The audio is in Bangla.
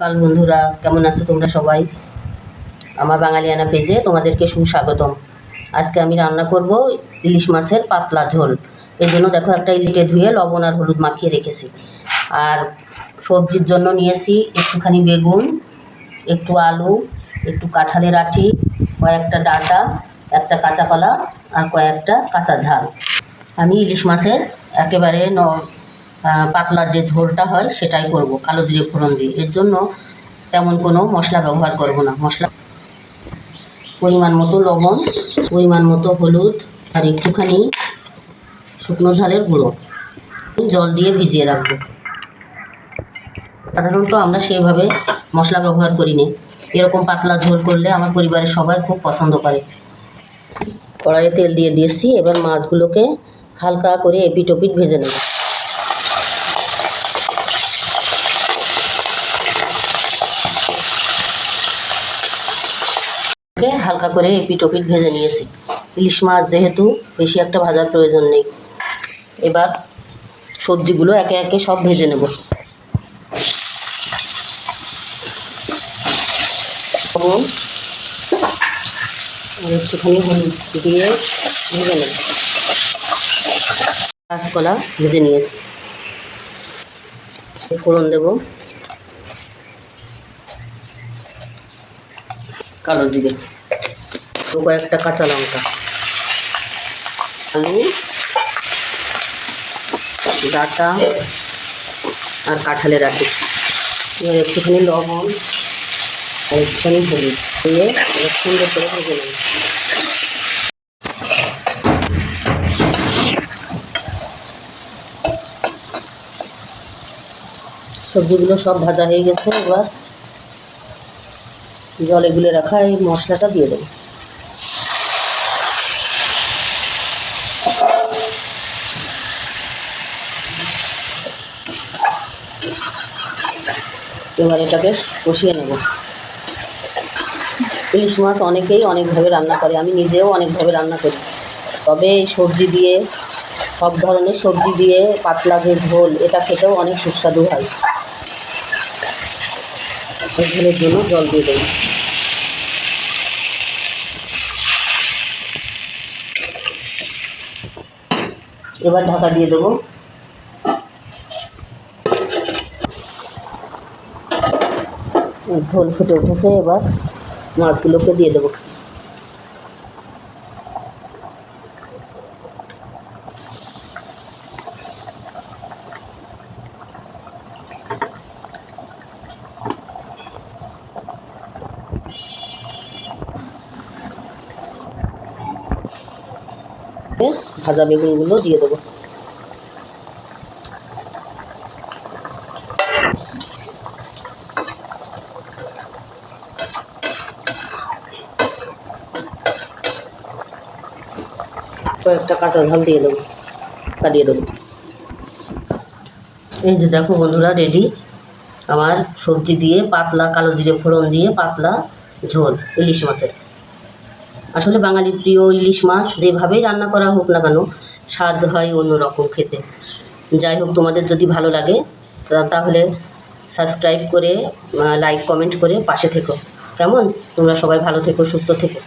কাল বন্ধুরা, কেমন আছো তোমরা সবাই? আমার বাঙালিয়ানা পেজে তোমাদেরকে সুস্বাগতম। আজকে আমি রান্না করব ইলিশ মাছের পাতলা ঝোল। এই জন্য দেখো একটা ইলিটে ধুয়ে লবণ আর হলুদ মাখিয়ে রেখেছি। আর সবজির জন্য নিয়েছি একটুখানি বেগুন, একটু আলু, একটু কাঁঠালের আটি, কয়েকটা ডাঁটা, একটা কাঁচা কলা আর কয়েকটা কাঁচা ঝাল। আমি ইলিশ মাছের একেবারে ন পাতলা যে ঝোলটা হয় সেটাই করব, কালো জিরে ফোড়ন দিয়ে। এর জন্য তেমন কোনো মশলা ব্যবহার করব না। মশলা পরিমাণ মতো লবণ, পরিমাণ মতো হলুদ, আর একটুখানি শুকনো ঝালের গুঁড়ো। জল দিয়ে ভিজিয়ে রাখব। সাধারণত আমরা সেইভাবে মশলা ব্যবহার করি নি এরকম পাতলা ঝোল করলে আমার পরিবারের সবাই খুব পছন্দ করে। কড়াইয়ে তেল দিয়ে দিয়েছি, এবার মাছগুলোকে হালকা করে এপিট ওপিট ভেজে নেব। হালকা করে এপিট ওপিট ভেজে নিয়েছি। ইলিশ মাছ যেহেতু বেশি একটা ভাজার প্রয়োজন নেই। এবার সবজিগুলো একে একে সব ভেজে নেব। একটুখানি দিয়ে ভেজে নেব। কাঁচকলা ভেজে নিয়েছি। ফোড়ন দেব। কালো জিরে। ও কয়েকটা কাঁচা লঙ্কা। আলু, ডাটা আর কাঁঠালের আটি। এবার একটুখানি লবণ আর একটুখানি হলুদ দিয়ে এবার সুন্দর করে ভেজে নেব। সবজিগুলো সব ভাজা হয়ে গেছে এবার। জলে গুলে রাখা, এই মশলাটা দিয়ে দেবো। এবার এটাকে কষিয়ে নেব। ইলিশ মাছ অনেকেই অনেকভাবে রান্না করে, আমি নিজেও অনেকভাবে রান্না করি। তবে সবজি দিয়ে, সব ধরনের সবজি দিয়ে, পাতলা যে ঝোল, এটা খেতেও অনেক সুস্বাদু হয়। এই ঝোলের জন্য জল দিয়ে দেবো। এবার ঢাকা দিয়ে দেবো। ঝোল ফুটে উঠেছে, এবার মাছগুলোকে দিয়ে দেবো। ভাজা বেগুনগুলো দিয়ে দেবো। কয়েকটা কাঁচা ঝাল দিয়ে দেবো, তা দিয়ে দেবো। এই যে দেখো বন্ধুরা রেডি আমার সবজি দিয়ে পাতলা কালো জিরে ফোড়ন দিয়ে পাতলা ঝোল, ইলিশ মাছের। আসলে বাঙালির প্রিয় ইলিশ মাছ যেভাবেই রান্না করা হোক না কেন, স্বাদ হয় অন্যরকম খেতে। যাই হোক, তোমাদের যদি ভালো লাগে তাহলে সাবস্ক্রাইব করে লাইক কমেন্ট করে পাশে থেকো। কেমন? তোমরা সবাই ভালো থেকো, সুস্থ থেকো।